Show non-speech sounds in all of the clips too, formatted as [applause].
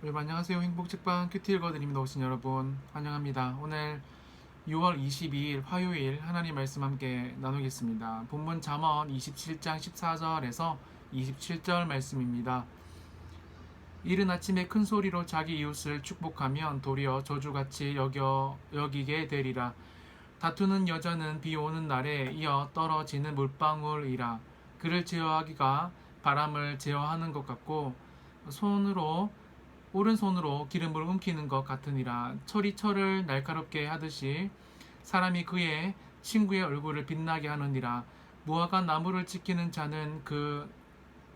여러분 안녕하세요. 행복책방 큐티 읽어드립니다. 오신 여러분 환영합니다. 오늘 6월 22일 화요일 하나님 말씀 함께 나누겠습니다. 본문 잠언 27장 14절에서 27절 말씀입니다. 이른 아침에 큰 소리로 자기 이웃을 축복하면 도리어 저주같이 여겨 여기게 되리라. 다투는 여자는 비 오는 날에 이어 떨어지는 물방울이라. 그를 제어하기가 바람을 제어하는 것 같고 손으로 오른손으로 기름을 움키는 것 같으니라 철이 철을 날카롭게 하듯이 사람이 그의 친구의 얼굴을 빛나게 하느니라. 무화과 나무를 지키는 자는 그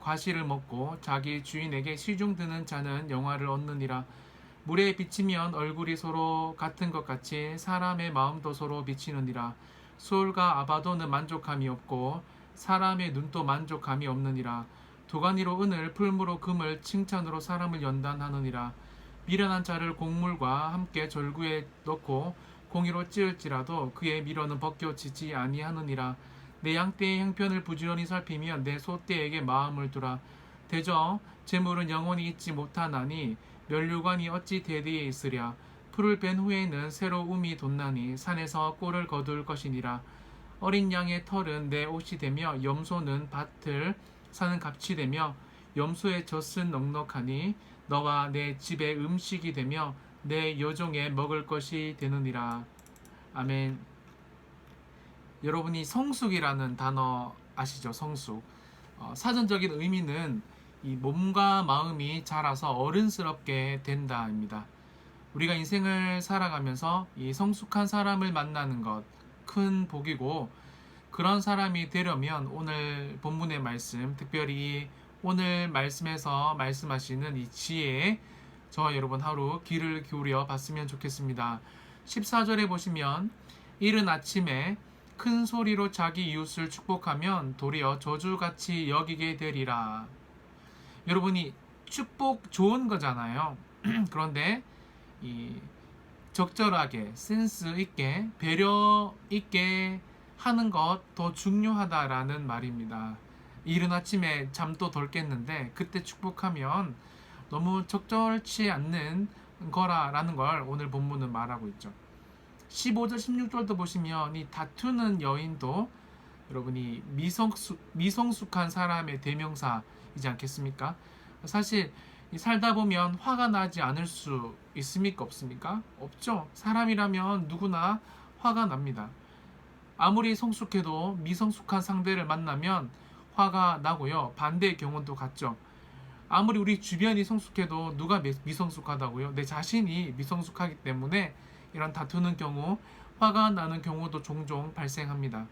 과실을 먹고 자기 주인에게 시중 드는 자는 영화를 얻느니라. 물에 비치면 얼굴이 서로 같은 것 같이 사람의 마음도 서로 비치느니라. 수월과 아바도는 만족함이 없고 사람의 눈도 만족함이 없느니라 도가니로 은을 풀무로 금을 칭찬으로 사람을 연단하느니라. 미련한 자를 곡물과 함께 절구에 넣고 공의로 찌을지라도 그의 미련은 벗겨지지 아니하느니라. 내 양떼의 형편을 부지런히 살피며 내 소떼에게 마음을 두라. 대저 재물은 영원히 잊지 못하나니 멸류관이 어찌 대대에 있으랴? 풀을 벤 후에는 새로 움이 돋나니 산에서 꼴을 거둘 것이니라. 어린 양의 털은 내 옷이 되며 염소는 밭을 사는 값이 되며 염소의 젖은 넉넉하니 너와 내 집의 음식이 되며 내 여종의 먹을 것이 되느니라. 아멘. 여러분이 성숙이라는 단어 아시죠? 성숙. 어, 사전적인 의미는 이 몸과 마음이 자라서 어른스럽게 된다입니다. 우리가 인생을 살아가면서 이 성숙한 사람을 만나는 것 큰 복이고 그런 사람이 되려면 오늘 본문의 말씀, 특별히 오늘 말씀에서 말씀하시는 이 지혜에 저와 여러분 하루 귀를 기울여 봤으면 좋겠습니다. 14절에 보시면 이른 아침에 큰 소리로 자기 이웃을 축복하면 도리어 저주같이 여기게 되리라. 여러분이 축복 좋은 거잖아요. [clears throat] 그런데 이 적절하게 센스 있게 배려 있게 하는 것 더 중요하다라는 말입니다. 이른 아침에 잠도 덜 깼는데 그때 축복하면 너무 적절치 않는 거라라는 걸 오늘 본문은 말하고 있죠. 15절 16절도 보시면 이 다투는 여인도 여러분이 미성숙, 미성숙한 사람의 대명사이지 않겠습니까? 사실 이 살다 보면 화가 나지 않을 수 있습니까? 없습니까? 없죠. 사람이라면 누구나 화가 납니다. 아무리 성숙해도 미성숙한 상대를 만나면 화가 나고요. 반대의 경우도 같죠. 아무리 우리 주변이 성숙해도 누가 미- 미성숙하다고요? 내 자신이 미성숙하기 때문에 이런 다투는 경우, 화가 나는 경우도 종종 발생합니다.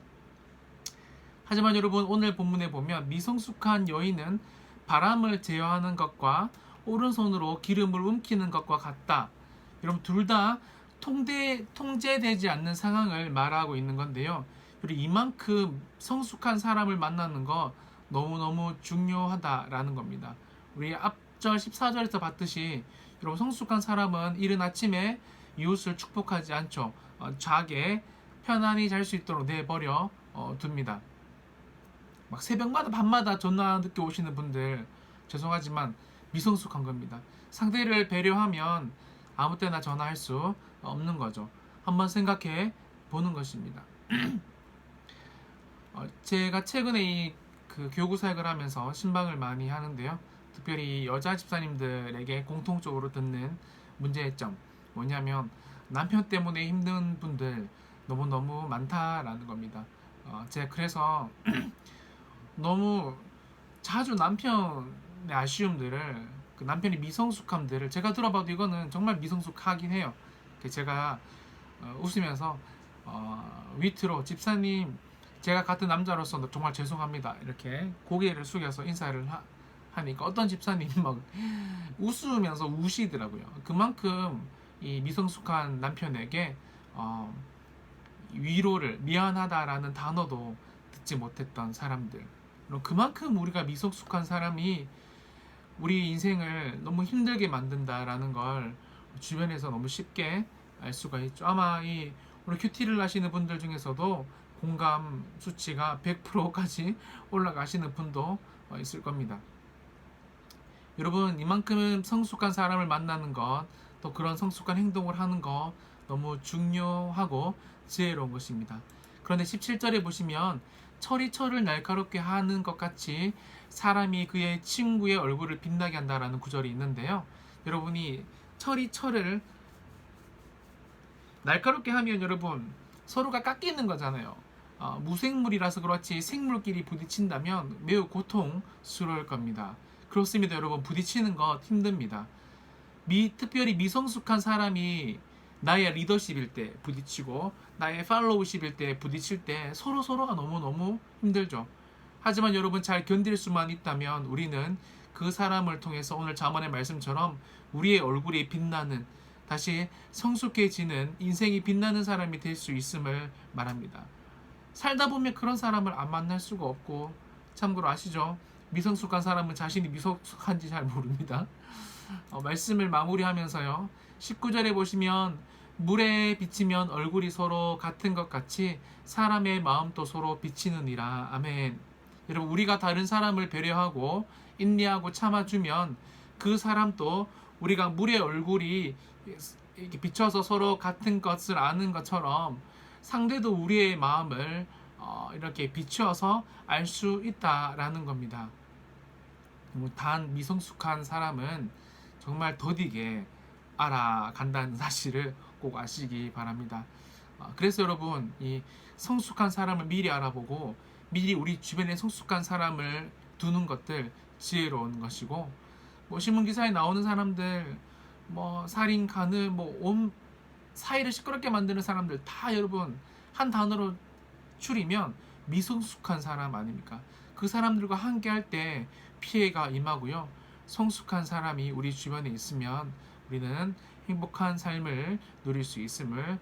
하지만 여러분 오늘 본문에 보면 미성숙한 여인은 바람을 제어하는 것과 오른손으로 기름을 움키는 것과 같다. 여러분 둘 다 통제 통제되지 않는 상황을 말하고 있는 건데요. 그리고 이만큼 성숙한 사람을 만나는 거 너무너무 중요하다라는 겁니다. 우리 앞절 14절에서 봤듯이 여러분 성숙한 사람은 이른 아침에 이웃을 축복하지 않죠. 어, 자게 편안히 잘 수 있도록 내버려 어, 둡니다. 막 새벽마다 밤마다 전화 늦게 오시는 분들 죄송하지만 미성숙한 겁니다. 상대를 배려하면 아무 때나 전화할 수 없는 거죠. 한번 생각해 보는 것입니다. [clears throat] 어, 제가 최근에 이 그 교구 사역을 하면서 신방을 많이 하는데요. 특별히 여자 집사님들에게 공통적으로 듣는 문제점 뭐냐면 남편 때문에 힘든 분들 너무너무 많다라는 겁니다. 어, 제가 그래서 [clears throat] 너무 자주 남편의 아쉬움들을 그 남편이 미성숙함들을 제가 들어봐도 이거는 정말 미성숙하긴 해요. 제가 어, 웃으면서 어, 위트로 집사님 제가 같은 남자로서 정말 죄송합니다 이렇게 고개를 숙여서 인사를 하, 하니까 어떤 집사님이 막 [laughs] 웃으면서 우시더라고요. 그만큼 이 미성숙한 남편에게 어, 위로를 미안하다라는 단어도 듣지 못했던 사람들. 그만큼 우리가 미성숙한 사람이 우리 인생을 너무 힘들게 만든다라는 걸 주변에서 너무 쉽게 알 수가 있죠. 아마 이 우리 큐티를 하시는 분들 중에서도 공감 수치가 100%까지 [laughs] 올라가시는 분도 어, 있을 겁니다. 여러분 이만큼 성숙한 사람을 만나는 것 또 그런 성숙한 행동을 하는 것 너무 중요하고 지혜로운 것입니다. 그런데 17절에 보시면 철이 철을 날카롭게 하는 것 같이 사람이 그의 친구의 얼굴을 빛나게 한다라는 구절이 있는데요. 여러분이 철이 철을 날카롭게 하면 여러분 서로가 깎이는 거잖아요. 어, 무생물이라서 그렇지 생물끼리 부딪힌다면 매우 고통스러울 겁니다. 그렇습니다, 여러분. 부딪히는 것 힘듭니다. 미, 특별히 미성숙한 사람이 나의 리더십일 때 부딪히고 나의 팔로우십일 때 부딪힐 때 서로 서로가 너무 너무 힘들죠. 하지만 여러분 잘 견딜 수만 있다면 우리는 그 사람을 통해서 오늘 자문의 말씀처럼 우리의 얼굴이 빛나는 다시 성숙해지는 인생이 빛나는 사람이 될 수 있음을 말합니다. 살다 보면 그런 사람을 안 만날 수가 없고 참고로 아시죠? 미성숙한 사람은 자신이 미성숙한지 잘 모릅니다. 어, 말씀을 마무리하면서요. 19절에 보시면 물에 비치면 얼굴이 서로 같은 것 같이 사람의 마음도 서로 비치느니라. 아멘. 여러분 우리가 다른 사람을 배려하고 인내하고 참아주면 그 사람도 우리가 물의 얼굴이 이렇게 비춰서 서로 같은 것을 아는 것처럼 상대도 우리의 마음을 어, 이렇게 비추어서 알 수 있다라는 겁니다. 뭐단 미성숙한 사람은 정말 더디게 알아간다는 사실을 꼭 아시기 바랍니다. 어, 그래서 여러분 이 성숙한 사람을 미리 알아보고 미리 우리 주변에 성숙한 사람을 두는 것들 지혜로운 것이고 뭐 신문 기사에 나오는 사람들 뭐 살인 간을 뭐온 사이를 시끄럽게 만드는 사람들 다 여러분 한 단어로 추리면 미성숙한 사람 아닙니까? 그 사람들과 함께 할 때 피해가 임하고요. 성숙한 사람이 우리 주변에 있으면 우리는 행복한 삶을 누릴 수 있음을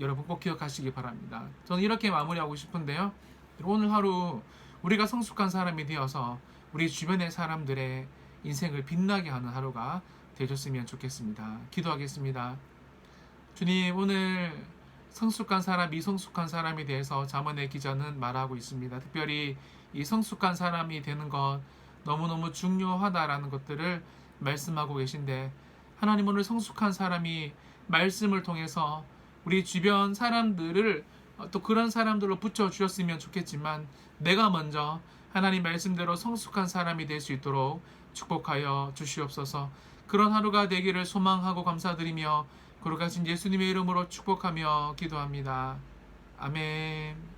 여러분 꼭 기억하시기 바랍니다. 저는 이렇게 마무리하고 싶은데요. 오늘 하루 우리가 성숙한 사람이 되어서 우리 주변의 사람들의 인생을 빛나게 하는 하루가 되셨으면 좋겠습니다. 기도하겠습니다. 주님, 오늘 성숙한 사람, 미성숙한 사람에 대해서 자문의 기자는 말하고 있습니다. 특별히 이 성숙한 사람이 되는 것 너무너무 중요하다라는 것들을 말씀하고 계신데 하나님 오늘 성숙한 사람이 말씀을 통해서 우리 주변 사람들을 어, 또 그런 사람들로 붙여 주셨으면 좋겠지만 내가 먼저 하나님 말씀대로 성숙한 사람이 될 수 있도록 축복하여 주시옵소서. 그런 하루가 되기를 소망하고 감사드리며 거룩하신 예수님의 이름으로 축복하며 기도합니다. 아멘.